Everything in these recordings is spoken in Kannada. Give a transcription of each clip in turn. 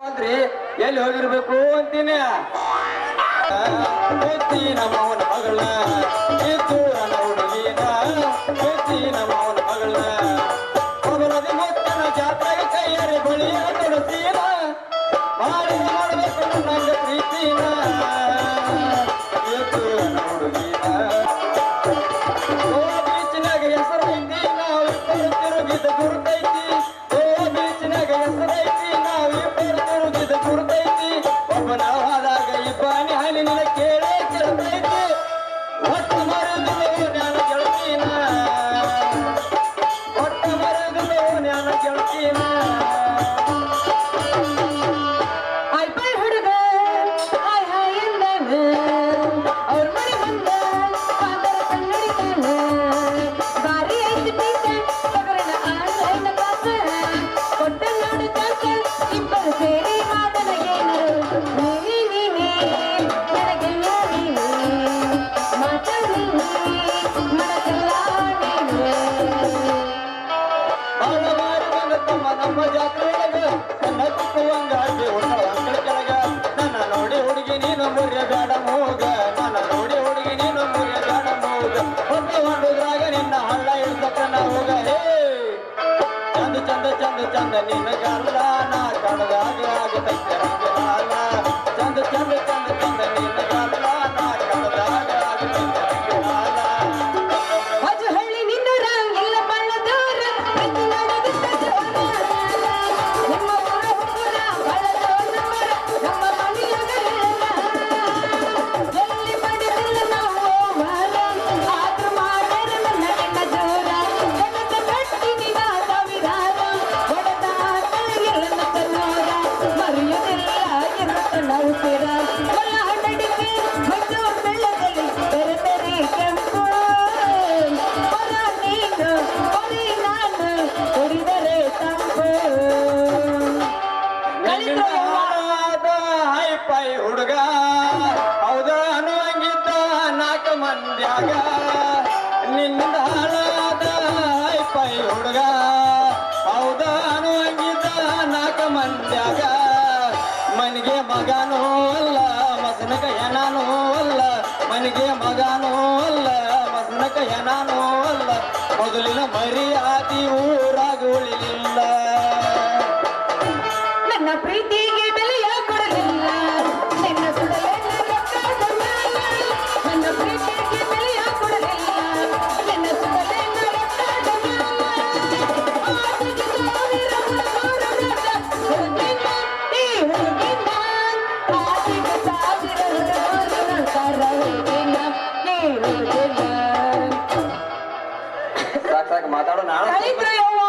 ಅಂದ್ರಿ ಎಲ್ಲಿ ಹೋಗಿರ್ಬೇಕು ಅಂತೀನಿ? ಮೌನ ಮಗಳ ಹುಡುಗಿನ ಎತ್ತಿನ ಮೌನ ಮಗಳ ನಾಲ್ಕು ನಿನ್ನ ಹಾಳಾದ ಹೈಫೈ ಹುಡುಗ. ಹೌದ ಅನ್ನುವಂಗಿದ್ದ ನಾಲ್ಕು ಮಂದ್ಯಾಗ ಮನಿಗೆ ಮಗನೂ ಅಲ್ಲ ಮಸನಕ ಹೆಣನೂ ಅಲ್ಲ. ಮನಿಗೆ ಮಗನೂ ಅಲ್ಲ ಮಸನಕ ಹೆಣನೂ ಅಲ್ಲ. ಮೊದಲಿನ ಮರ್ಯಾದಿ ಊರಾಗ ಉಳಿಲಿಲ್ಲ. ನನ್ನ ಪ್ರೀತಿಗೆ ಸಾಕ್ ಸಾಕ್ ಮಾತಾಡೋ ನಾನು ಕಳಿತು ಯವ್ವ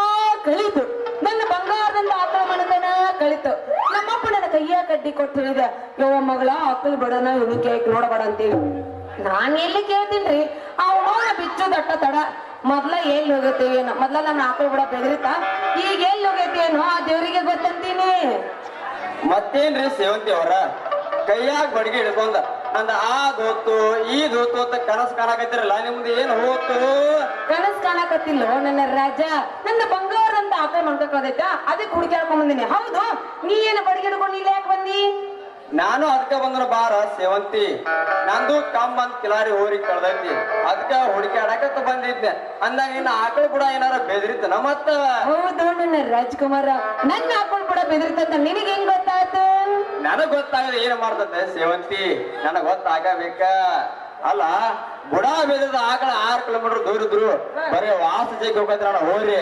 ಕಳಿತು. ನನ್ನ ಬಂಗಾರದಿಂದ ಆಕಳ ಮನದನ ಕಳಿತು. ನಮ್ಮಪ್ಪ ನನ್ನ ಕೈಯ ಕಡ್ಡಿ ಕೊಟ್ಟು ಹೇಳಿದ ಯವ್ವ ಮಗಳ ಆಕಳ ಬಡನ ಇವನು ಕೇಕ್ ನೋಡಬೇಡ ಅಂತೇಳಿ ನಾನ್ ಎಲ್ಲಿ ಕೇಳ್ತೀನ್ರಿ? ಅವನ ಬಿಚ್ಚು ದಟ್ಟ ತಡ. ಮೊದ್ಲ ಎಲ್ಲಿ ಹೋಗೈತಿ ಏನೋ? ಮೊದ್ಲ ನನ್ನ ಆಕಳ ಬಿಡ ಬೆದರಿತ? ಈಗ ಎಲ್ಲಿ ಹೋಗೈತಿ ಏನೋ? ಆ ದೇವರಿಗೆ ಗೊತ್ತಂತೀನಿ. ಮತ್ತೇನ್ರಿ ಸೇವಂತಿ ಅವರ? ಕೈಯಾಗ ಬಡಿಗೆ ಹಿಡ್ಕೊಂಡ. ನಂದ ಆ ದೋತು ಈ ದೋತು ಅಂತ ಕನಸು ಕಾಣಕತ್ತಿರಲ್ಲ, ನಿಮ್ದು ಏನ್ ಹೋತು? ಕನಸ್ ಕಾಣಕತ್ತಿಲ್ಲ, ನನ್ನ ರಾಜ. ನನ್ನ ಬಂಗಾರ ಅಂತ ಆಕಳ ಅದಕ್ಕೆ ಅದಕ್ಕೆ ಹಾಕೊಂಡ್ ಬಂದಿನಿ. ಹೌದು, ನೀ ಏನು ಬಡಿಗೆ ಹಿಡ್ಕೊಂಡು ಇಲ್ಲಿ ಯಾಕೆ ಬಂದಿ? ನಾನು ಅದಕ್ಕೆ ಬಂದ್ರ ಬಾರ ಸೇವಂತಿ. ನಂದು ಕಮ್ ಅಂತ ಕಿಲಾರಿ ಹೋರಿ ಕಳ್ದೈತಿ. ಅದಕ್ಕ ಹುಡುಕಾಡಕತ್ತ ಬಂದಿದ್ದೆ ಅಂದಾಗ ಇನ್ನ ಆಕಳ ಕೂಡ ಏನಾರ ಬೆದರಿತನ ಮತ್ತ? ಹೌದು ನನ್ನ ರಾಜ್ಕುಮಾರ. ನನ್ನ ಆಕಳ ಕೂಡ ಬೆದರಿತಂತ ನಿನಗೆ ಹೆಂಗ್ ಗೊತ್ತಾಯ್ತು ನನಗ್ ಗೊತ್ತಾಗದ ಏನ್ ಮಾಡ್ತದೆ ಸೇವಂತಿ? ನನಗ್ ಗೊತ್ತಾಗಬೇಕ. ಅಲ್ಲ ಬುಡ ಬೆದರದ ಆಕಳ ಆರು ಕಿಲೋಮೀಟರ್ ದೂರ ಇದ್ರು. ಬರೀ ವಾಸ ಜಗ್ಗಿ ಹೋಗತ್ರ ಹೋರಿ.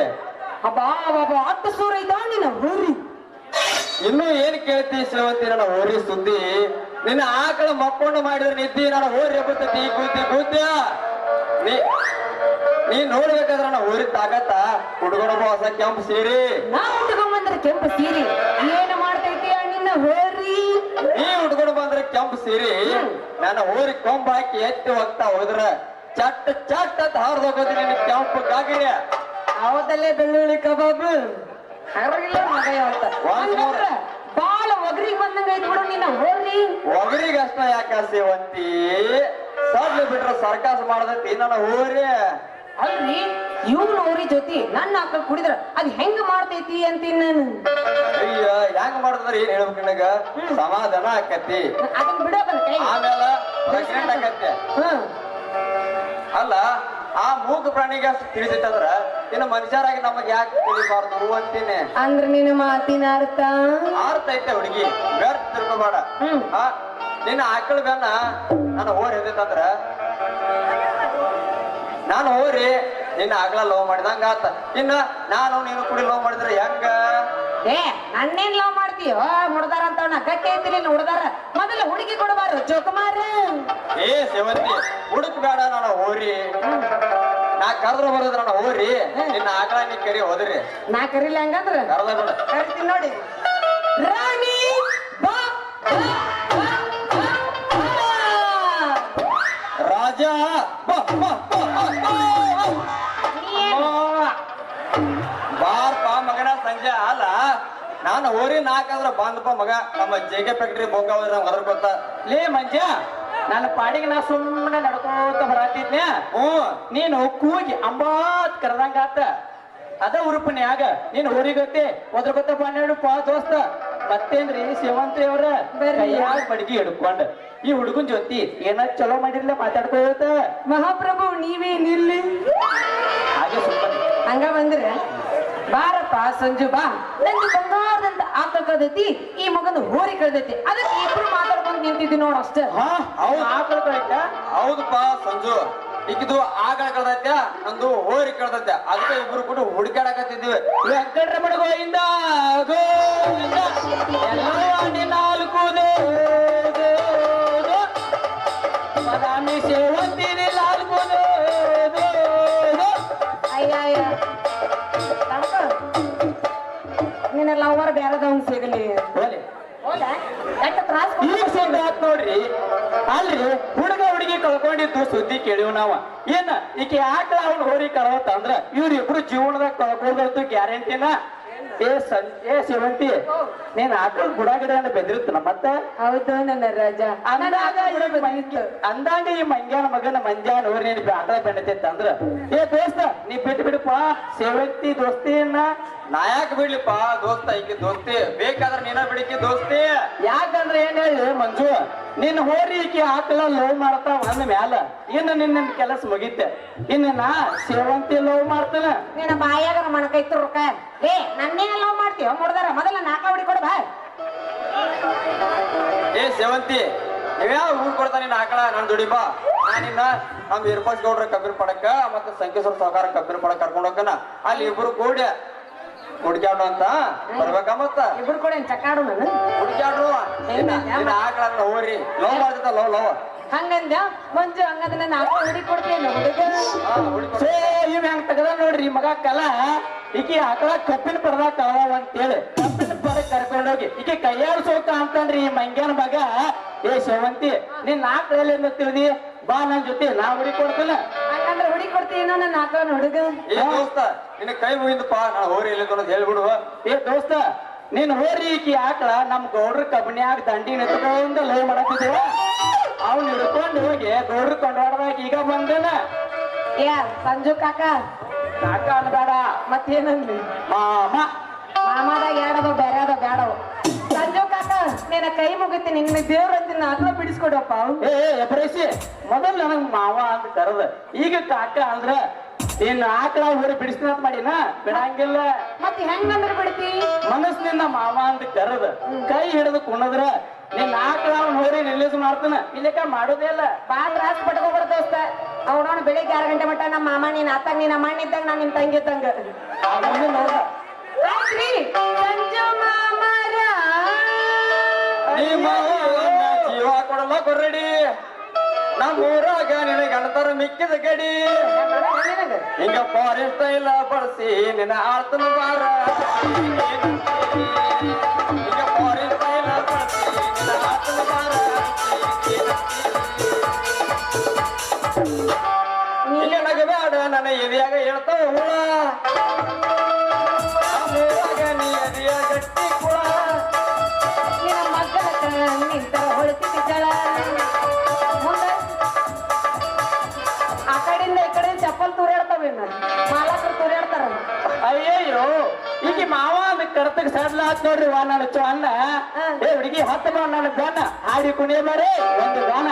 ಅಬ್ಬಾ ಅಬ್ಬಾ ಅಟ್ಟ ಸೂರ ಇದ್ದಾವ ನಿನ್ನ ಹೋರಿ. ಇನ್ನು ಏನ್ ಕೇಳ್ತಿ ಸೇವಂತಿ ನನ್ನ ಹೋರಿ ಸುದ್ದಿ? ನಿನ್ನ ಆಕಳ ಮಕ್ಕೊಂಡು ಮಾಡಿದ್ರೆ ನಿದ್ದಿ ನನ್ನ ಹೋರಿ ನೀ ಕೂತಿ ಕೂತ್ಯ? ನೀ ನೀ ನೋಡ್ಬೇಕಾದ್ರೆ ನನ್ನ ಹೋರಿ ತಾಕತ್ತ? ಹುಡುಗನ ಹೊಸ ಕೆಂಪು ಸೀರಿ. ನಾ ಉಟ್ಕೊಂಬಂದ್ರೆ ಕೆಂಪು ಸೀರೆ. ಏನು ಮಾಡ್ತೈತಿ ನಿನ್ನ ಹೋರಿ? ನೀ ಹುಡುಗನ ಬಂದ್ರೆ ಕೆಂಪು ಸೀರಿ. ನನ್ನ ಹೋರಿ ಕೊಂಬ ಹಾಕಿ ಎತ್ತಿ ಹೋಗ್ತಾ ಹೋದ್ರ ಚಟ್ ಚಟ್ ಅಂತ ಹಾರ್ದು ಹೋಗೋದು ನಿನ್ನ ಕೆಂಪು ಗಾಗಿರಿ ಅವತ್ತಲ್ಲೇ ಬೆಳ್ಳುಳ್ಳಿ ಕಬಾಬ್? ಹರಗಿಲ್ಲ ಬಾಳ ಒಗರಿಗೆ ಬಂದಂಗ ಐತ್ ಬಿಡು ನಿನ್ನ ಒಗರಿಗೆ ಒಗರಿಗಷ್ಟ ಯಾಕ ಸೇವಂತಿ ಸಡ್ಲು ಬಿಟ್ರ ಸರ್ಕಾಸ ಮಾಡದೈತಿ ನನ್ನ ಹೋರಿ ಅಲ್ರಿ ಇವ್ನ ಊರಿ ಜೊತೆ ನನ್ನ ಅಕ್ಕ ಕುಡಿದ್ರ ಅದ್ ಹೆಂಗ್ ಮಾಡ್ತೈತಿ ಅಂತೀನಿ ನಾನು. ಅಯ್ಯ ಹೆಂಗ್ ಮಾಡಿದ್ರೆ ಏನ್ ಹೇಳ್ಬೇಕು ನನಗ? ಸಮಾಧಾನ ಆಕತಿ. ಅದನ್ನ ಬಿಡೋಕನ್ ಕೈ. ಆಮೇಲೆ ಪ್ರೆಗ್ನೆಂಟ್ ಅಲ್ಲ ಆ ಮೂಕ ಪ್ರಾಣಿಗೆ ತಿಳಿದಿತ್ತಂದ್ರ ಇನ್ನು ಮನುಷ್ಯರಾಗಿ ನಮಗೆ ಯಾಕೆ ತಿಳಿಬಾರ್ದು? ಅಂತೀನಿ. ಅಂದ್ರ ನಿನ್ನ ಮಾತಿನ ಅರ್ಥ? ಅರ್ಥ ಐತೆ ಹುಡುಗಿ. ವ್ಯರ್ಥ ತಿಳ್ಕೊಬೇಡ. ಹಾ ನಿನ್ನ ಆಕಳ ಬೆನ್ನ ನಾನು ಓರ್ ಎದ್ದಿತ್ತಂದ್ರ ನಾನು ಹೋರಿ ನಿನ್ನ ಆಗ್ಲ ಲವ್ ಮಾಡಿದಂಗ ಆತ. ಇನ್ನ ನಾನು ನೀನು ಕುಡಿ ಲವ್ ಮಾಡಿದ್ರೆ ಹೆಂಗ? ಏ ನನ್ನೇನ್ ಲವ್ ಮಾಡ್ತೀಯೋ? ಹುಡ್ದಾರ ಅಂತ ಗಟ್ಟಿ ಐತಿ ಹುಡ್ದಾರ ಮೊದಲು ಹುಡುಗಿ ಕೊಡಬಾರ ಜೋಕುಮಾರ. ಏ ಸೇವಂತಿ ಹುಡುಕ್ ಬೇಡ ನಾನು ಓರಿ ನಾ ಕರೆದ್ರ ಬರೋದ್ರ ನಾನು ಓರಿ ನಿನ್ನ ಆಕಳ ನೀ ಕರಿ ಹೋದ್ರಿ. ನಾ ಕರಿಲ್ಲ ಹಂಗಂದ್ರ? ಕರೆದ ಬಿಡ. ಕರಿತೀನಿ ನೋಡಿ. ರಾಣಿ ಬಾ ಬಾ, ಬಾ, ಬಾ, ಬಾ. ರಾಜ ಬಾ, ಬಾ, ಬಾ, ಬಾ, ಬಾ. ಬಾರ್ಪ ಮಗನ ಸಂಜೆ ಅಲ್ಲ ನಾನು ಓರಿ ನಾಕಂದ್ರ ಬಂದಪ್ಪ ಮಗ. ನಮ್ಮ ಜೆಗೆ ಫ್ಯಾಕ್ಟ್ರಿ ಬೋಗಾವ್ರ ನಮ್ಗೆ ಅದ್ರ ಗೊತ್ತ ಲೇ ಮಂಜ ನನ್ನ ಪಾಡಿಗೆ ನಾ ಸುಮ್ಮನೆ ನಡ್ಕೋತ ಬರಾತಿದ್ನ ಹ್ಞೂ. ನೀನು ಕೂಗಿ ಅಂಬಾತ್ ಕರೆದಂಗಾತ ಅದ ಉರುಪನ್ಯಾಗ ನೀನು ಊರಿಗತ್ತೆ ಒದ್ರ ಗೊತ್ತ ಪನ್ನೆರಡು ಪಾ ದೋಸ್ತ. ಮತ್ತೇನ್ರಿ ಸೇವಂತಿ ಅವ್ರ. ಕೈಯಾಗ ಬಡ್ಗಿ ಹಿಡ್ಕೊಂಡ್. ಈ ಹುಡುಗನ್ ಜೊತೆ ಏನ ಚಲೋ ಮಾಡಿರ್ಲ ಮಾತಾಡ್ಕೋತ ಮಹಾಪ್ರಭು ನೀವೇ ನಿಲ್ಲಿ. ಹಾಗೆ ಸುಮ್ಮನೆ. ಹಂಗ ಬಂದ್ರೆ? ಬಾರಪ್ಪ ಸಂಜು ಬಾ. ನಂದು ಬಂಗಾರದಂತ ಆತಂಕದತಿ ಕಳ್ದೈತಿ ಈ ಮಗನ ಹೋರಿ ಕಳ್ದೈತಿ. ಅದಕ್ಕೆ ಇಬ್ರು ಮಾತಾಡ್ಕೊಂಡು ನಿಂತಿದ್ವಿ ನೋಡ ಅಷ್ಟೇ. ಹಾ ಹೌದು. ಆಕಳ ಕಳಿತ? ಹೌದಪ್ಪ ಸಂಜು. ಈಗಿದು ಆಗ ಕಳ್ದೈತ್ಯ? ನಂದು ಹೋರಿ ಕಳ್ದೈತ್ಯ? ಅದಕ್ಕೆ ಇಬ್ರು ಕೂಡ ಹುಡುಕಾಡಕತ್ತಿದ್ವಿ ವೆಂಕಟರಮಣ ಗೋವಿಂದ ಗೋವಿಂದ ಎಲ್ಲರೂ ನಾಲ್ಕು ದೇ, ದೇ, ದೇ. ನಿನ್ನ ಲವರ್ ಬೇರೆದವ್ನು ಸಿಗಲಿ. ತ್ರಾಸ ಈಗ ಆತ್ ನೋಡ್ರಿ. ಅಲ್ರಿ ಹುಡುಗ ಹುಡುಗಿ ಕಳ್ಕೊಂಡಿದ್ದು ಸುದ್ದಿ ಕೇಳಿವ್ ನಾವ. ಏನ ಈಕೆ ಆಕಳ ಅವ್ನ ಹೋರಿ ಕಳವತ್ತ ಅಂದ್ರ ಇವ್ರಿಬ್ರು ಜೀವನದಾಗ ಕಳ್ಕೊಂಡಂತೂ ಗ್ಯಾರಂಟಿನ? ಏ ಸಂ ಏ ಸೇವಂತಿ ನೀನ್ ಆಕಳ ಗುಡ ಗಿಡ ಬೆದಿರುತ್ತನ ಮತ್ತ? ಹೌದು ನನ್ನ ರಾಜ. ಅಂದಾಗ ಈ ಮಂಗ್ಯ ಅಂದಾಗ ಈ ಮಂಗ್ಯಾನ ಮಗನ ಮಂಜಾನ ಹೋರಿ ನೀನ್ ಆಕಳ ಬೆಂಡತೈತ ಅಂದ್ರ ಏ ದೋಸ್ತ ನೀ ಬಿಟ್ಟು ಬಿಡಪ್ಪ ಸೇವಂತಿ ದೋಸ್ತಿಯನ್ನ ನಾ? ಯಾಕೆ ಬಿಡ್ಲಿಪ್ಪ ದೋಸ್ತ ಐಕಿ ದೋಸ್ತಿ. ಬೇಕಾದ್ರೆ ನೀನ ಬಿಡಿಕಿ ದೋಸ್ತಿ. ಯಾಕಂದ್ರೆ ಏನ್ ಹೇಳಿ ಮಂಜು ನಿನ್ನ ಹೋರಿಕೆ ಆಕಳ ಲವ್ ಮಾಡ್ತಾವ ಅಂದ ಮ್ಯಾಲ. ಇನ್ನು ನಿನ್ನ ಕೆಲಸ ಮುಗಿತೆ ಇನ್ನು ನಾ ಸೇವಂತಿ ಲವ್ ಮಾಡ್ತಾನ. ನಿನ್ನ ಬಾಯಾಗ ಮಣಕೈತು ರೊಕ್ಕ. ಏ ನನ್ನೇನ ಲವ್ ಮಾಡ್ತೀವ ಮುಡ್ದಾರ ಮೊದಲ ನಾಕ ಹೊಡಿ ಕೊಡ ಬಾ. ಏ ಸೇವಂತಿ ನೀವ್ಯಾವ ಊರ್ ಕೊಡ್ತಾ ನಿನ್ನ ಆಕಳ? ನನ್ ದುಡಿಬಾ ನಿನ್ನ ನಾನಿನ್ನ ನಮ್ ಇರ್ಪಾಸ್ ಗೌಡ್ರ ಕಬ್ಬಿನ ಪಡಕ ಮತ್ತೆ ಸಂಕೇಶ್ವರ ಸಹಕಾರ ಕಬ್ಬಿನ ಪಡಕ ಕರ್ಕೊಂಡು ಹೋಗನ ಅಲ್ಲಿ ಇಬ್ರು ಕೂಡಿ ಹುಡ್ಕ್ಯಾಡು ಅಂತ? ಬರ್ಬೇಕ ಮತ್ತ? ಇಬ್ರು ಕೊಡಿ ಚಕ್ಕಾಡು ನಾನು. ಹುಡ್ಕ್ಯಾಡು. ನಿನ್ನ ನಿನ್ನ ಆಕಳ ಹೋರಿ. ಲವ್ ಮಾಡ್ತಿತ್ತ ಲವ್ ಲವ್. ಹಂಗಂದ ಮಂಜು ಹಂಗಂದ ನಾನು ನಾಕ ಹುಡಿ ಕೊಡ್ತೀನಿ ಹುಡುಗ. ಹಾ ಹುಡುಕ ಸೇ ಇವ್ ಹೆಂಗ್ ತಗದ ನೋಡ್ರಿ ಮಗ ಕಲ. ಈಕಿ ಆಕಳ ಕಪ್ಪಿನ ಪಡದ ಕಳವ ಅಂತೇಳಿ. ಕಪ್ಪಿನ ಪರ ಕರ್ಕೊಂಡೋಗಿ ಈಕೆ ಸೋಕ ಅಂತಂದ್ರಿ ಈ ಮಂಗ್ಯನ ಮಗ. ಏ ಸೇವಂತಿ ನೀನ್ ಆಕಳಲ್ಲಿ ಅಂತ ತಿಳಿದಿ? ಬಾ ನನ್ ಜೊತೆ ನಾ ಹುಡಿ ಕೊಡ್ತೇನೆ. ಹಂಗಂದ್ರೆ ಹುಡಿ ಕೊಡ್ತೀನೋ ನನ್ನ ನಾಕ ಹುಡುಗ? ಏ ದೋಸ್ತ ನಿನ್ನ ಕೈ ಮುಗಿದಪ್ಪ ನಾ ಹೋರಿ ಎಲ್ಲಿ ಅಂತ ಹೇಳ್ಬಿಡು. ಏ ದೋಸ್ತ ನೀನ್ ಹೋರಿ ಈಕಿ ಆಕಳ ನಮ್ ಗೌಡ್ರ ಕಬ್ಬಿನ್ಯಾಗ ದಂಡಿ ನೆತ್ಕೊಂಡು ಲವ್ ಮಾಡತ್ತಿದ್ದೇವ ಅವನು ಹಿಡ್ಕೊಂಡು ಹೋಗಿ ಗೌಡ್ರ ಕೊಂಡಾಡ್ದಾಗ ಈಗ ಬಂದನ. ಏ ಸಂಜು ಕಾಕ? ಕಾಕ ಅನ್ಬೇಡ. ಮತ್ತೇನಂದ್ರಿ? ಮಾಮ. ಮಾಮಾದಾಗ ಎರಡದ ಬೇರೆ ಅದ ಬೇಡವ. ಕಾಕ ನಿನ್ನ ಕೈ ಮುಗಿತೀನಿ ನಿನ್ನ ದೇವ್ರ ಅಂತೀನಿ ಆಕಳ ಬಿಡಿಸ್ಕೊಡಪ್ಪ. ಏ ಎಬ್ರೇಸಿ ಮೊದಲ್ ನನಗ್ ಮಾವ ಅಂತ ಕರೆದ. ಈಗ ಕಾಕ ಅಂದ್ರ ನಿನ್ನ ಆಕಳ ಊರಿ ಬಿಡಿಸ್ತೀನಿ ಅಂತ ಮಾಡಿನ? ಬಿಡಂಗಿಲ್ಲ. ಮತ್ತೆ ಹೆಂಗಂದ್ರೆ ಬಿಡ್ತಿ? ಮನಸ್ಸಿನಿಂದ ಮಾವ ಅಂತ ಕರೆದ. ಕೈ ಹಿಡಿದು ಕುಣದ್ರ ನಿನ್ನ ಆಕಳ ಹೋರಿ ರಿಲೀಸ್ ಮಾಡ್ತಾನ. ಇಲ್ಲಕ ಮಾಡೋದೇ ಇಲ್ಲ. ಬಾ ತ್ರಾಸ್ ಪಟ್ಕೋಬಾರ ದೋಸ್ತ. ಅವನವನು ಬೆಳಿಗ್ಗೆ ಆರು ಗಂಟೆ ಮಟ್ಟ ನಮ್ಮ ಮಾಮ ನೀನ್ ಆತಾಗ ನೀನ್ ಅಮ್ಮ ಇದ್ದಂಗ ನಾನು ನಿನ್ನ ತಂಗಿ ಇದ್ದಂಗ. ಜೀವ ಕೊಡಲ ಕೊರಡಿ. ನಮ್ಮ ಊರಾಗ ನಿನ್ನ ಗಣತರ ಮಿಕ್ಕಿದ ಗಡಿ. ಹಿಂಗ ಫಾರೆಸ್ಟ್ ಇಲ್ಲ ಬಳಸಿ ನಿನ್ನ ಆಳ್ತನ ಬಾರ ಕರ್ತಕ್ ಸಡ್ಲ ಆತ್ ನೋಡ್ರಿ ವಾ ನನ್ನ ಚೋ ಅನ್ನ ಏ ಹುಡುಗಿ ಹತ್ತು ನನ್ನ ಬೆನ್ನ ಹಾಡಿ ಕುಣಿಯ ಬಾರೆ ಒಂದು ಗಾನ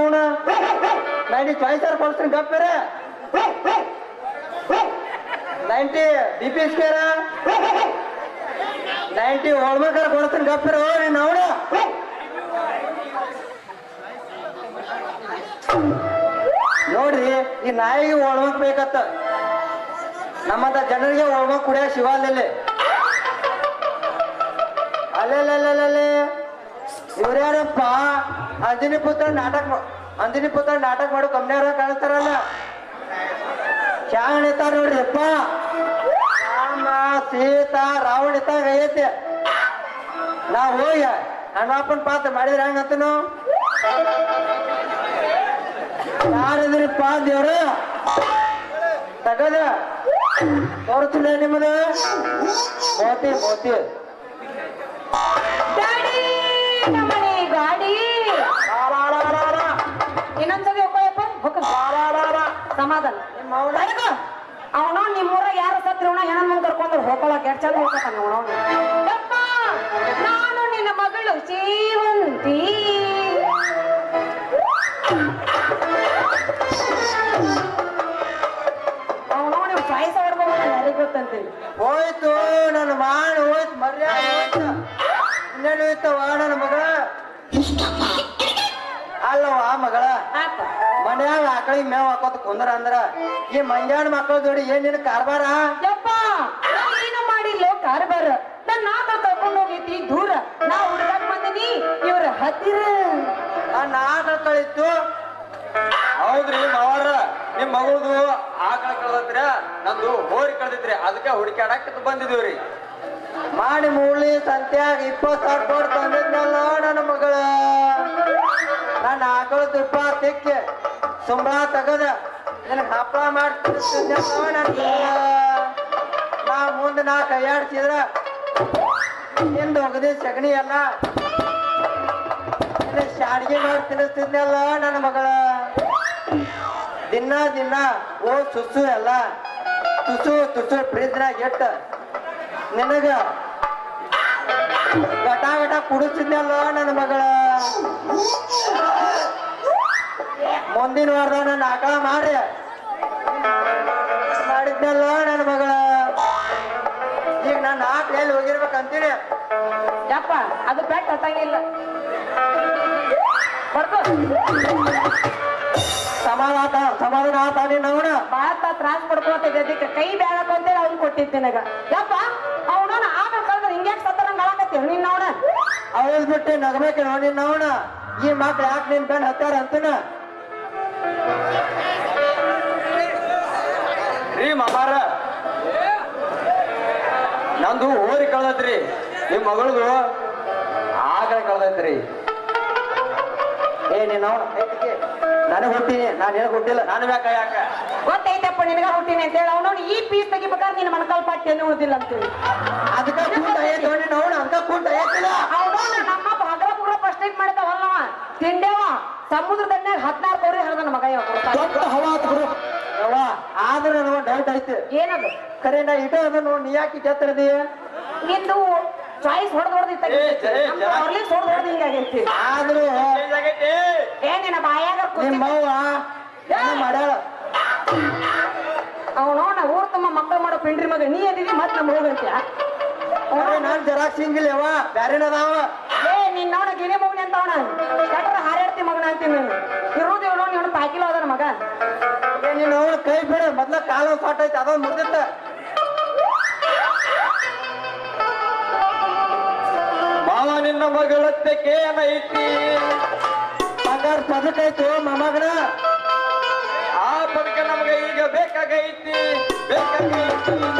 ಅವನ ನೈಂಟಿ ಚಾಯ್ಸರ್ ಕೊಡ್ತೀನಿ ಗಪ್ಪರ ನೈಂಟಿ ಬಿ ಪಿ ಸ್ಕೇರ ನೈಂಟಿ ಹೋಳ್ಬೇಕಾರ ಕೊಡ್ತೀನಿ ಗಪ್ಪರ ನೀನು ಅವನ ನೋಡ್ರಿ, ಈ ನಾಯಿಗೆ ಒಳ್ಮಕ್ ಬೇಕತ್ತ. ನಮ್ಮಂತ ಜನರಿಗೆ ಒಳ್ಮಕ್ ಕುಡಿಯ ಶಿವಾಲಲ್ಲಿ ಅಲ್ಲೆಲ್ಲೇ ಇವ್ರ್ಯಾರಪ್ಪ ಅಂಜನಿ ಪುತ್ರ ನಾಟಕ ಅಂಜನಿ ಪುತ್ರ ನಾಟಕ ಮಾಡೋ ಕಮ್ಮಿಯವ್ರ ಕಾಣಿಸ್ತಾರಲ್ಲ ಚಾಣ ನಿಂತಾರ ನೋಡ್ರಿ ಅಪ್ಪ. ರಾಮ, ಸೀತಾ, ರಾವಣ ಇದ್ದಾಗ ಐತೆ. ನಾ ಹೋಗಿ ಅಣ್ಣಪ್ಪನ ಪಾತ್ರ ಮಾಡಿದ್ರೆ ಹೆಂಗಂತನು? ಯಾರದ್ರಿಪ್ಪ ದೇವ್ರ? ತಗದ. ತೋರಿಸಿಲ್ಲ ನಿಮ್ಮದು. ಮೋತಿ ಮೋತಿ. ಡ್ಯಾಡಿ ನಮ್ಮನೆ ಗಾಡಿ ಇನ್ನೊಂದ್ಸರಿ ಒಪ್ಪಯ್ಯಪ್ಪ ಹೋಗ. ಸಮಾಧಾನ. ಅವನು ಅವನ ನಿಮ್ಮೂರ ಯಾರ ಸತ್ರಿ ಹೆಣ ಮುಂದ್ ಕರ್ಕೊಂಡು ಹೋಗ್ಕೊಳಕ್ ಎಷ್ಟ್ ಚಂದ ಹೋಗ್ತಾನ ಅವನ. ಯಪ್ಪ ನಾನು ನಿನ್ನ ಮಗಳು ಜೀವಂತಿ. ಅವನವನು ಪಾಯಸ ಹೊಡ್ಕೊಂಡು ನನಗೆ ಗೊತ್ತಂತೀನಿ ಹೋಯ್ತು ನನ್ನ ಮಾಣ ಹೋಯ್ತು ಮರ್ಯಾದೆ ಹೋಯ್ತು. ಇನ್ನೇನು ಹೋಯ್ತವ ನನ್ನ ಮಗ? ಅಲ್ಲವ ಮಗಳ. ಮನ್ಯಾಗ ಆಕಳಿಗೆ ಮೇವ್ ಹಾಕೋದ್ ಕುಂದ್ರ ಅಂದ್ರ ಈ ಮಂಜಾಣ ಮಕ್ಕಳ ಜೋಡಿ ಏನ್ ನಿನ್ ಕಾರ್ಬಾರ? ಯಪ್ಪ ಏನು ಮಾಡಿಲ್ಲ ಕಾರ್ಬಾರ. ನನ್ನ ನಾಕ ಕರ್ಕೊಂಡು ಹೋಗೈತಿ ದೂರ. ನಾ ಹುಡುಗಾಕ್ ಬಂದಿನಿ ಇವ್ರ ಹತ್ತಿರ. ಆಕಳ ಕಳಿತು ಹೌದ್ರಿ ಮಾವಾರ ನಿಮ್ ಮಗಳದು ಆಕಳ ಕಳ್ದತ್ರಿ ನಂದು ಹೋರಿ ಕಳ್ದಿತ್ರಿ ಅದಕ್ಕೆ ಹುಡುಕಾಡಕ್ ಬಂದಿದೀವ್ರಿ. ಮಾಡಿ ಮೂಳಿ ಸಂತ್ಯಾಗ ಇಪ್ಪತ್ ಸಾವಿರ ಕೊಟ್ಟು ತಂದಿದ್ನಲ್ಲ ನನ್ನ ಮಗಳ. ನನ್ನ ಆಕಳು ತುಪ್ಪ ತಿಕ್ಕಿ ಸುಂಬಳ ತಗದ. ನಿನಗೆ ಹಪ್ಪಳ ಮಗಳ. ನಾ ಮುಂದೆ ನಾ ಕೈಯಾಡ್ಸಿದ್ರ ಹಿಂದೆ ಹೋಗದೆ ಸಗಣಿ ಅಲ್ಲ ಶಾಡಿಗೆ ಮಾಡಿ ತಿನ್ನಿಸ್ತಿದ್ನಲ್ಲ ನನ್ನ ಮಗಳ. ದಿನ ದಿನ ಓ ಸುಸು ಎಲ್ಲ. ತುಸು ತುಸು ಫ್ರಿಜ್ನಾಗ ಎಟ್ಟ ನಿನಗ ಗಟ ಗಟ ಕುಡಿಸಿದ್ನಲ್ಲ ನನ್ನ ಮಗಳ. ಮುಂದಿನ ವಾರದ ನನ್ನ ಆಕಳ ಮಾಡ್ರಿ. ಮಾಡಿದ್ನಲ್ಲ ನನ್ನ ಮಗಳ. ಈಗ ನನ್ನ ಆಕಳ ಎಲ್ಲಿ ಹೋಗಿರ್ಬೇಕಂತೀನಿ. ಯಪ್ಪ ಅದು ಬೆಟ್ಟ ಹತ್ತಂಗಿಲ್ಲ. ಬರ್ಕೋ. ಸಮಾಧಾನ ಸಮಾಧಾನ ಆತ ನೀನು ಅವನ ಬಾತ ತ್ರಾಸ್ ಕೈ ಬ್ಯಾಡಕ ಅಂತೇಳಿ ಅವ್ನು ಕೊಟ್ಟಿದ್ದೆ ನನಗ. ಯಪ್ಪ ಅವಳ್ ಬಿಟ್ಟು ನಗಬೇಕು ನೋಡಿ ಅವನ ಈ ಮಕ್ಳು ಯಾಕೆ ನಿನ್ ಬೆನ್ ಹತ್ತಾರ ಅಂತನ? ರೀ ಮಾಮಾರ. ನಂದು ಓರಿ ಕಳ್ದತ್ರಿ ನಿಮ್ ಮಗಳದು ಆಗಲೇ ಕಳ್ದೈತ್ರಿ. ಏ ನೀನ್ ನನಗೆ ಹುಟ್ಟಿನಿ. ನಾನು ಹೇಳಿ ಹುಟ್ಟಿಲ್ಲ. ನಾನು ಬೇಕ ಯಾಕ ಗೊತ್ತೈತಪ್ಪ ನಿನಗ ಹುಟ್ಟಿನಿ ಅಂತೇಳಿ ಅವನು ಈ ಪೀಸ್ ತೆಗಿಬೇಕಾದ್ರೆ ನಿನ್ನ ಮಣಕಾಲ್ ಪಟ್ಟಿ ಏನು ಉಳಿದಿಲ್ಲ ಅಂತೇಳಿ ಅದಕ್ಕೆ ಕೂಟ ಐತಿ ನೋಡಿ ಅವನ ಅಂತ ಕೂಟ ಐತಿಲ್ಲ ಅವನು ನಮ್ಮ ಪುಗ್ರ ಫಸ್ಟ್ ಏಟ್ ಮಾಡಿದವಲ್ಲ ಹೊಲ್ಲವ ತಿಂಡೆವ ಸಮುದ್ರ ದಂಡ್ಯಾಗ ಹದಿನಾರು ಕೋರಿ ಹರಿದ ಮಗ ಇವ. ದೊಡ್ಡ ಹವಾ ಆತು ಬಿಡು. ಯವ್ವ ಆದ್ರೆ ನನಗೆ ಡೌಟ್ ಐತಿ ಏನದು? ಕರೆ ನಾ ಇಟ್ಟು ಅದನ್ನ ನೋಡಿ ನೀ ಯಾಕೆ ಕೆತ್ತರದಿ ನಿಂದು ಚಾಯ್ಸ್ ಹೊಡೆದ್ ಹೊಡೆದಿತ್ತ. ಹೊರ್ಲಿಕ್ ಹೊಡೆದ್ ಹೊಡೆದ್ ಹಿಂಗಾಗೈತಿ ಆದ್ರೆ. ನಿನ್ನ ಬಾಯಾಗ ನಿಮ್ಮ ಏನ ಮಾಡ್ಯಾಳ. ಅವನವನ ಊರ್ ತಮ್ಮ ಮಕ್ಕಳು ಮಾಡೋ ಪಿಂಡ್ರಿ ಮಗ ನೀ ಅದೀವಿ ಮತ್ ನಮ್ ಹೋಗಂತ್ಯ? ನಾನ್ ಜರಾಕ್ ಸಿಂಗಿಲ್ಲ ಯವ್ವ ಬ್ಯಾರೇನ ಅದಾವ. ಏ ನಿನ್ನವನ ಗಿರಿ ಮಗನಿ ಅಂತ ಅವನ. ಕಟ್ರ ಹಾರಾಡ್ತಿ ಮಗನ ಅಂತೀನಿ ನೀನು. ನೋಡಿ ಇವನು ಪಾಕಿಲೋ ಅದನ ಮಗ. ಏ ನೀನು ಅವನ ಕೈ ಬಿಡ ಮೊದ್ಲ ಕಾಲ ಸಾಟ್ ಐತಿ ಅದೊಂದು ಮುಗ್ದಿತ್ತ. ಮಾವ ನಿನ್ನ ಮಗಳತ್ತಕ್ಕೆ ಏನೈತಿ ಬಂಗಾರ ಪದಕ ಐತು ಬೇಕಾಗೈತಿ ಬೇಕಾಗೈತಿ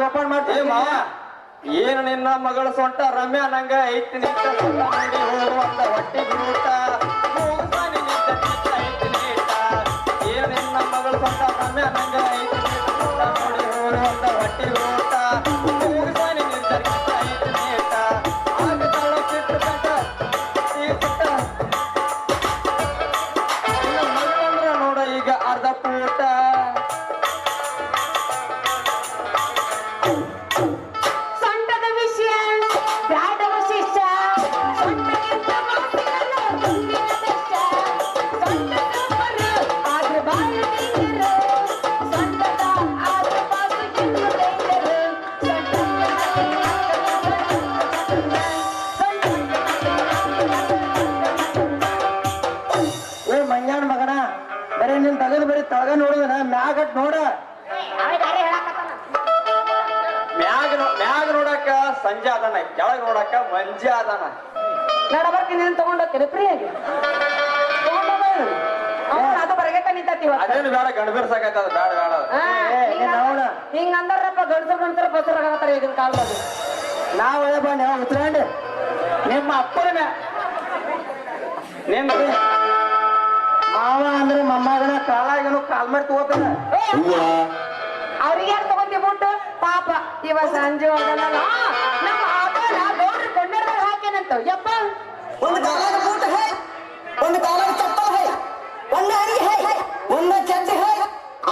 ಜೋಪಾನ ಮಾಡ್ತೀವಿ ಮಾವ, ಏನು ನಿನ್ನ ಮಗಳ ಸೊಂಟ? ರಮ್ಯಾ, ನಂಗ ಐತಿ ನಿಂತ ನೋಡಿ ಹೊಟ್ಟೆ ನಿಂತ ಏನು ನಿನ್ನ ಮಗಳ ಸೊಂಟ? ರಮ್ಯಾ, ನಂಗ ಐತಿ ನೋಡಿ ಹೋಗುವಂತ ಹೊಟ್ಟೆ ಸಂಜೆ ಅದಾನ ಕೆಳಗ್ ನೋಡಕ ಅದನ ನಡ ಬರ್ತೀನಿ ನೀನು ಅವನು ಅದು ಬರಗೆಟ್ಟ ಅದೇನು ಬೇಡ ಅದು ಬೇಡ ಬೇಡ. ಹಿಂಗ ಅಂದಾರಪ್ಪ ಗಂಡಸರು ಗಂಡಸರು ಈಗಿನ ಕಾಲದಾಗ ನಾವ್ ಅದೇ ಬಾ ನೀವು ಉತ್ರಾಂಡ್ ನಿಮ್ಮ ಅಪ್ಪನ ಮ್ಯಾ- ನಿನ್ನ ಮಾವ ಅಂದ್ರೆ ಮೊಮ್ಮಗನ ಕಾಲಾಗೇನು ಕಾಲ್ ಮಾಡಿ ತಗೋತಾನ. ಅವ್ರಿಗೆ ತಗೊಂಡಿ ಬಿಟ್ಟು ಪಾಪ ಇವ ಸಂಜೆ ಹೋಗಲ್ಲ ನಮ್ಮ ಆಟೋನ ಗೌಡ್ರ ಕೊಂಡದಾಗ ಹಾಕೇನಂತ ಯಪ್ಪ. ಒಂದು ಕಾಲಾಗ ಬೂಟ್ ಹೇ ಒಂದು ಕಾಲಾಗ ಚಪ್ಪಲ್ ಹೇ ಒಂದು ಅರಿ ಹೇ ಒಂದು ಚಡ್ಡಿ ಹೇ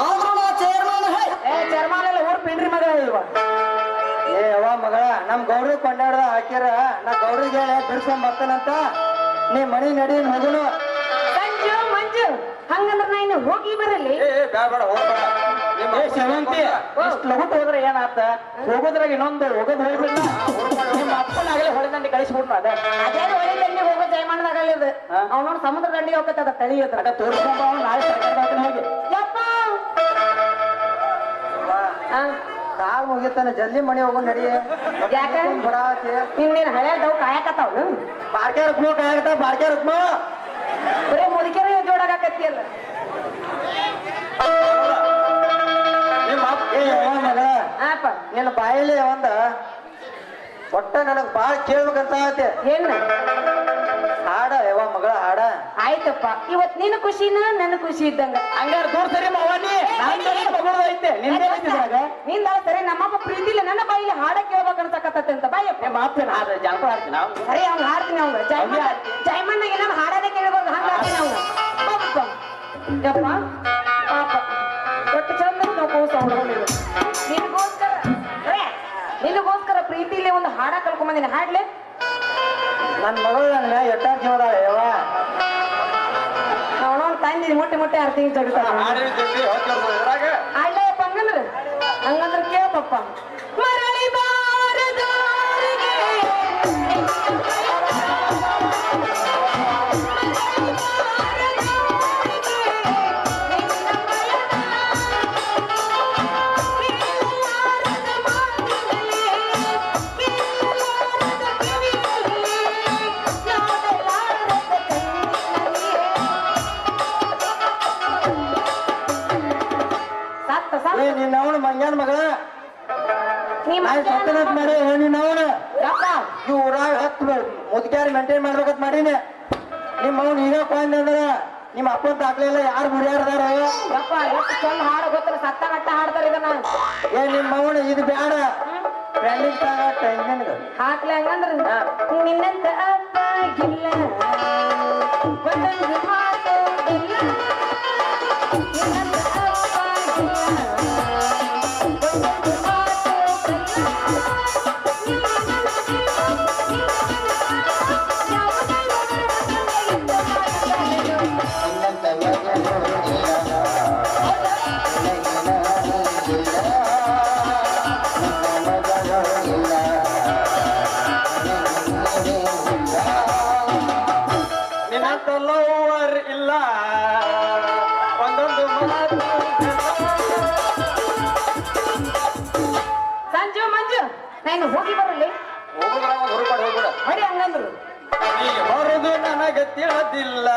ಆದ್ರೂ ನಾ ಚೇರ್ಮನ್ ಹೇ. ಏ ಚೇರ್ಮನ್ ಎಲ್ಲ ಊರ್ ಪಿಂಡ್ರಿ ಮಗ ಏ ಅವ ಮಗಳ ನಮ್ ಗೌಡ್ರ ಕೊಂಡಾಡ್ದ ಹಾಕ್ಯಾರ. ನಾ ಗೌಡ್ರಿಗೆ ಹೇಳಿ ಬಿಡ್ಸ್ಕೊಂಡ್ ನೀ ಮನಿ ನಡಿ ಹೋಗುನು. ಸಂಜು ಮಂಜು ಹಂಗಂದ್ರ ನಾ ಇನ್ನು ಹೋಗಿ ಬರಲಿ. ಏ ಬೇಡ ಬೇಡ ಹೋಗ್ಬೇಡ. ಸೇವಂತಿ ಇಷ್ಟ್ ಲಗುಟ್ ಹೋದ್ರೆ ಏನಾತ? ಹೋಗೋದ್ರಾಗ ಇನ್ನೊಂದು ಹೋಗೋದ್ ಹೋಗ್ಬಿಡ್ಲ ನಿಮ್ಮ ಅಪ್ಪನ ಆಗಲೇ ಹೊಳೆದಂಡಿ ಕಳಿಸ್ಬಿಟ್ನ ಅದ. ಅದೇ ಹೊಳೆ ದಂಡಿ ಹೋಗೋ ಜಯಮಾನದಾಗಲ್ಲ ಇದು? ಅವನೋಡ್ ಸಮುದ್ರ ದಂಡಿ ಹೋಗತ್ತದ ತಳಿ ಅದ. ತೋರಿಸ್ಕೊಂಡ್ ಅವ್ನು ನಾಳೆ ಸರ್ಕಾರ ದವಾಖಾನೆ ಹೋಗಿ. ಕಾಲ್ ಮುಗಿತಾನ ಜಲ್ದಿ ಮಣಿ ಹೋಗೋ ನಡಿ. ಯಾಕ? ಬರಾತಿ ಇನ್ನೇನ್ ಹಳೆ ದವ್ ಕಾಯಕತ್ತಾವ್ ಬಾಡ್ಕೆ ರುಕ್ಮ ಕಾಯಕತ್ತ ಬಾರ್ಕೆ ರುಕ್ಮ. ಬರೀ ಮುದುಕೆರ ಜೋಡಾಗತ್ತಿ ಅಲ್ಲ. ಆಪ ನಿನ್ನ ಬಾಯಲ್ಲಿ ಒಂದ ಒಟ್ಟ ನನಗ್ ಬಾಳ್ ಕೇಳ್ಬೇಕಂತ ಐತಿ ಏನ್ ಹಾಡ ಯವ್ವ ಮಗಳ ಹಾಡ. ಆಯ್ತಪ್ಪ ಇವತ್ ನಿನ್ನ ಖುಷಿನ ನನ್ನ ಖುಷಿ ಇದ್ದಂಗ. ಹಂಗಾರ ದೂರ ಸರಿ ಮಾವನಿ ಐತೆ. ನಿಂದೆ ಸರಿ ನಮ್ಮಪ್ಪ ಪ್ರೀತಿಲಿ ನನ್ನ ಬಾಯಿಲಿ ಹಾಡ ಕೇಳ್ಬೇಕು ಅನ್ಸಕತ್ತತ್ತೆ ಅಂತ. ಬಾಯಪ್ಪ ಹಾಡ್ತೀನಿ ನಾವು. ಸರಿ ಅವ್ನು ಹಾಡ್ತೀನಿ ಅವ್ನು. ಜೈಮಣ್ಣ ಜಯಮಣ್ಣ ಏನಾದ್ರು ಹಾಡೋದೇ ಕೇಳ್ಬೋದು ಹಂಗ ನಾವು. ಯಪ್ಪ. ನಿನಗೋಸ್ಕರ ನಿನಗೋಸ್ಕರ ಪ್ರೀತಿಲಿ ಒಂದು ಹಾಡ ಕಲ್ಕೊಂಬಂದಿನಿ. ಹಾಡ್ಲೆ? ನನ್ ಮಗಳು ನನ್ನ ಎಟ್ಟ ಜೀವದಾಳ ಯವ್ವ. ಅವನವನ್ ತಂದಿ ಮುಟ್ಟಿ ಮುಟ್ಟಿ ಆಡ್ತೀನಿ ಜಗತ್ತ ಹಾಡ್ಲೆ ಯಪ್ಪ ಹಂಗಂದ್ರ? ಹಂಗಂದ್ರ ಕೇಳಪ್ಪ ಮಂಗ್ಯಾನ ಮಗಳ? ಸತ್ತನತ್ ಮಾಡಿ ನಿನ್ನ ಊರಾಗ ಹತ್ತು ಮುದ್ಕ್ಯಾರಿ ಮೇಂಟೈನ್ ಮಾಡ್ಬೇಕಂತ ಮಾಡೀನಿ. ನಿಮ್ಮ ಅವ್ನು ಈಗ ಅಂದ್ರ ನಿಮ್ಮ ಅಪ್ಪನ ದಾಖಲೆಲ್ಲ ಯಾರು ಮುರಿಯಾರ್ದಾರ ಯಪ್ಪ ಎಷ್ಟು ಚಂದ ಹಾಡು ಗೊತ್ತಲ್ಲ ಸತ್ತ ಗಟ್ಟ ಹಾಡ್ತಾರ ಇದನ್ನ. ಏ ನಿಮ್ಮ ಅವನು ಇದು ಬ್ಯಾಡ. ಟ್ರೆಂಡಿಂಗ್ ಸಾಂಗ್ ಟ್ರೆಂಡಿಂಗ್ ಹಾಕ್ಲಿ ಹಂಗಂದ್ರ? ನಿನ್ನಂತ ಮಾತು ಇಲ್ಲ. ಲವರ್ ಇಲ್ಲ. ಒಂದೊಂದು ಸಂಜು ಮಂಜು ನಾನು ಹೋಗಿ ಬರಲಿ. ಹೋಗಿ ಒಂದು ಹುಡುಕಾಡ್ ಹೋಗ್ಬಿಡ. ಹೊಡಿ ಹಂಗಂದ್ರು. ನನಗೆ ನನಗ ತಿಳಿದಿಲ್ಲ.